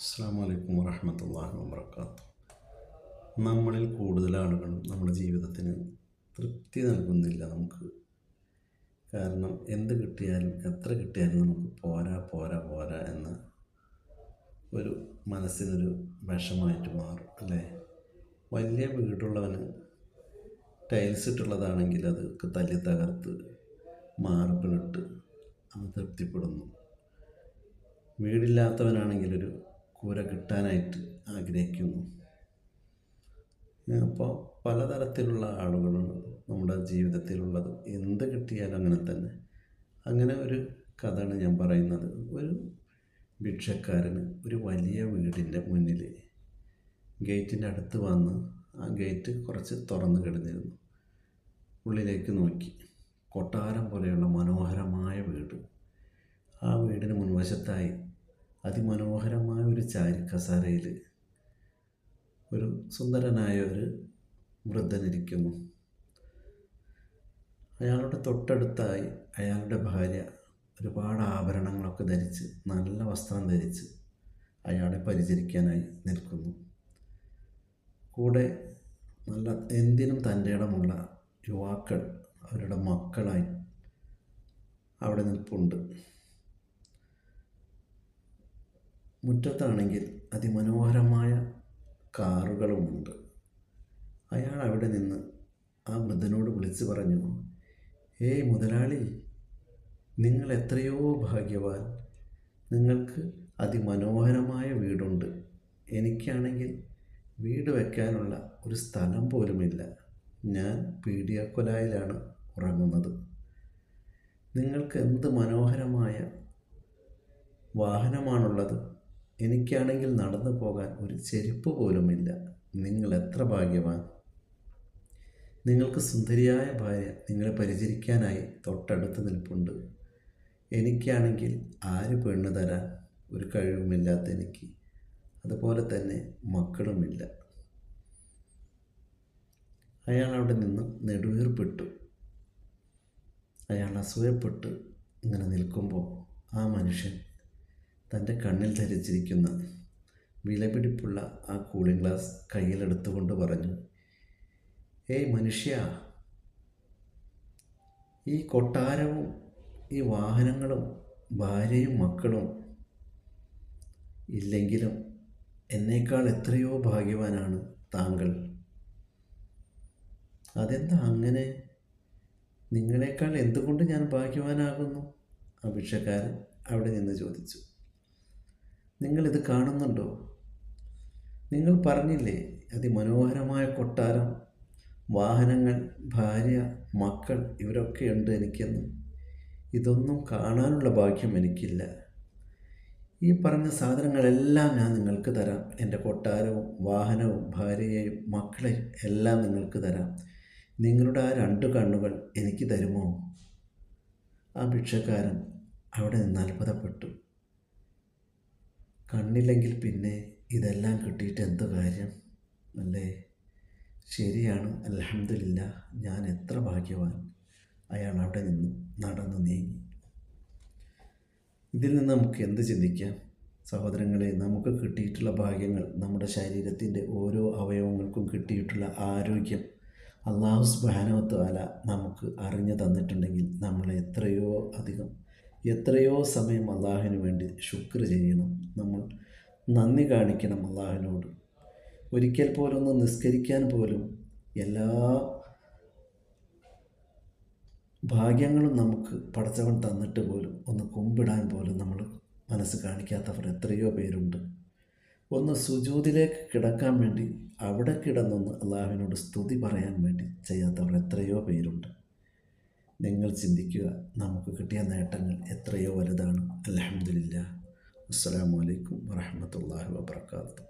അസ്സാം വലൈക്കും വറഹമത്തല്ലാഹി വാബർക്കാത്തു നമ്മളിൽ കൂടുതൽ ആളുകളും നമ്മുടെ ജീവിതത്തിന് തൃപ്തി നൽകുന്നില്ല നമുക്ക്. കാരണം എന്ത് കിട്ടിയാലും എത്ര കിട്ടിയാലും നമുക്ക് പോരാ പോരാ പോരാ എന്ന ഒരു മനസ്സിനൊരു വിഷമായിട്ട് മാറും അല്ലേ? വലിയ വീടുള്ളവന് ടൈൽസ് ഇട്ടുള്ളതാണെങ്കിൽ അത് തല്ലി തകർത്ത് മാർബിളിട്ട് അവൻ തൃപ്തിപ്പെടുന്നു. വീടില്ലാത്തവനാണെങ്കിൽ ഒരു കൂര കിട്ടാനായിട്ട് ആഗ്രഹിക്കുന്നു. അപ്പോൾ പലതരത്തിലുള്ള ആളുകളാണ് നമ്മുടെ ജീവിതത്തിലുള്ളത് എന്ത് കിട്ടിയാലും അങ്ങനെ തന്നെ. അങ്ങനെ ഒരു കഥയാണ് ഞാൻ പറയുന്നത്. ഒരു ഭിക്ഷക്കാരന് ഒരു വലിയ വീടിന്റെ മുന്നിൽ ഗേറ്റിന്റെ അടുത്ത് വന്ന് ആ ഗേറ്റ് കുറച്ച് തുറന്ന് കിടന്നിരുന്നു. ഉള്ളിലേക്ക് നോക്കി. കൊട്ടാരം പോലെയുള്ള മനോഹരമായ വീട്. ആ വീടിന് മുൻവശത്തായി അതിമനോഹരമായ ഒരു ചാരിക്കസേരയിൽ ഒരു സുന്ദരനായ ഒരു വൃദ്ധനിരിക്കുന്നു അയാളുടെ തൊട്ടടുത്തായി അയാളുടെ ഭാര്യ ഒരുപാട് ആഭരണങ്ങളൊക്കെ ധരിച്ച് നല്ല വസ്ത്രം ധരിച്ച് അയാളെ പരിചരിക്കാനായി നിൽക്കുന്നു. കൂടെ നല്ല എന്തിനും തന്റെ ഇടമുള്ള യുവാക്കൾ അവരുടെ മക്കളായി അവിടെ നിൽപ്പുണ്ട്. മുറ്റത്താണെങ്കിൽ അതിമനോഹരമായ കാറുകളുമുണ്ട്. അയാൾ അവിടെ നിന്ന് ആ വൃദ്ധനോട് വിളിച്ചു പറഞ്ഞു ഏയ് മുതലാളി നിങ്ങൾ എത്രയോ ഭാഗ്യവാൻ. നിങ്ങൾക്ക് അതിമനോഹരമായ വീടുണ്ട്. എനിക്കാണെങ്കിൽ വീട് വയ്ക്കാനുള്ള ഒരു സ്ഥലം പോലുമില്ല. ഞാൻ പീഡിയക്കൊലായിലാണ് ഉറങ്ങുന്നത്. നിങ്ങൾക്ക് എന്ത് മനോഹരമായ വാഹനമാണുള്ളത്? എനിക്കാണെങ്കിൽ നടന്നു പോകാൻ ഒരു ചെരുപ്പ് പോലുമില്ല നിങ്ങൾ എത്ര ഭാഗ്യവാൻ? നിങ്ങൾക്ക് സുന്ദരിയായ ഭാര്യ നിങ്ങളെ പരിചരിക്കാനായി തൊട്ടടുത്ത് നിൽപ്പുണ്ട്. എനിക്കാണെങ്കിൽ ആര് പെണ്ണു തരാൻ ഒരു കഴിവുമില്ലാത്ത എനിക്ക്? അതുപോലെ തന്നെ മക്കളുമില്ല. അയാൾ അവിടെ നിന്ന് നെടുവീർപ്പെട്ടു. അയാൾ അസൂയപ്പെട്ട് ഇങ്ങനെ നിൽക്കുമ്പോൾ ആ മനുഷ്യൻ തന്റെ കണ്ണിൽ ധരിച്ചിരിക്കുന്ന വിലപിടിപ്പുള്ള ആ കൂളിംഗ് ഗ്ലാസ് കയ്യിലെടുത്തുകൊണ്ട് പറഞ്ഞു ഏയ് മനുഷ്യ ഈ കൊട്ടാരവും ഈ വാഹനങ്ങളും ഭാര്യയും മക്കളും ഇല്ലെങ്കിലും എന്നേക്കാൾ എത്രയോ ഭാഗ്യവാനാണ് താങ്കൾ. അതെന്താ അങ്ങനെ? നിങ്ങളെക്കാൾ എന്തുകൊണ്ട് ഞാൻ ഭാഗ്യവാനാകുന്നു? അഭിക്ഷക്കാരൻ അവിടെ നിന്ന് ചോദിച്ചു. നിങ്ങളിത് കാണുന്നുണ്ടോ? നിങ്ങൾ പറഞ്ഞില്ലേ അതിമനോഹരമായ കൊട്ടാരം വാഹനങ്ങൾ ഭാര്യ മക്കൾ ഇവരൊക്കെ ഉണ്ട് എനിക്കെന്ന്. ഇതൊന്നും കാണാനുള്ള ഭാഗ്യം എനിക്കില്ല. ഈ പറഞ്ഞ സാധനങ്ങളെല്ലാം ഞാൻ നിങ്ങൾക്ക് തരാം. എന്റെ കൊട്ടാരവും വാഹനവും ഭാര്യയെയും മക്കളെയും എല്ലാം നിങ്ങൾക്ക് തരാം. നിങ്ങളുടെ ആ രണ്ട് കണ്ണുകൾ എനിക്ക് തരുമോ? ആ ഭിക്ഷക്കാരൻ അവിടെ നിന്ന് അത്ഭുതപ്പെട്ടു. കണ്ണില്ലെങ്കിൽ പിന്നെ ഇതെല്ലാം കിട്ടിയിട്ട് എന്ത് കാര്യം? അല്ലേ? ശരിയാണ് അലഹമില്ല ഞാൻ എത്ര ഭാഗ്യവാൻ. അയാൾ അവിടെ നിന്നും നടന്നു നീങ്ങി. ഇതിൽ നിന്ന് നമുക്ക് എന്ത് ചിന്തിക്കാം? സഹോദരങ്ങളെ നമുക്ക് കിട്ടിയിട്ടുള്ള ഭാഗ്യങ്ങൾ നമ്മുടെ ശരീരത്തിന്റെ ഓരോ അവയവങ്ങൾക്കും കിട്ടിയിട്ടുള്ള ആരോഗ്യം അള്ളാഹു സുബാനവത്താല നമുക്ക് അറിഞ്ഞു തന്നിട്ടുണ്ടെങ്കിൽ നമ്മൾ എത്രയോ അധികം എത്രയോ സമയം അള്ളാഹുവിന് വേണ്ടി ശുക്ർ ചെയ്യണം. നമ്മൾ നന്ദി കാണിക്കണം അള്ളാഹുവിനോട്. ഒരിക്കൽ പോലും ഒന്ന് നിസ്കരിക്കാൻ പോലും എല്ലാ ഭാഗ്യങ്ങളും നമുക്ക് പടച്ചവൻ തന്നിട്ട് പോലും ഒന്ന് കുമ്പിടാൻ പോലും നമ്മൾ മനസ്സ് കാണിക്കാത്തവർ എത്രയോ പേരുണ്ട്. ഒന്ന് സുജൂതിലേക്ക് കിടക്കാൻ വേണ്ടി അവിടെ കിടന്നൊന്ന് അള്ളാഹുവിനോട് സ്തുതി പറയാൻ വേണ്ടി ചെയ്യാത്തവർ എത്രയോ പേരുണ്ട്. നിങ്ങൾ ചിന്തിക്കുക നമുക്ക് കിട്ടിയ നേട്ടങ്ങൾ എത്രയോ വലുതാണ്. അലഹമില്ല അസ്സാം വലൈക്കും വാഹമത്തല്ലാഹി വാബർക്കാത്തു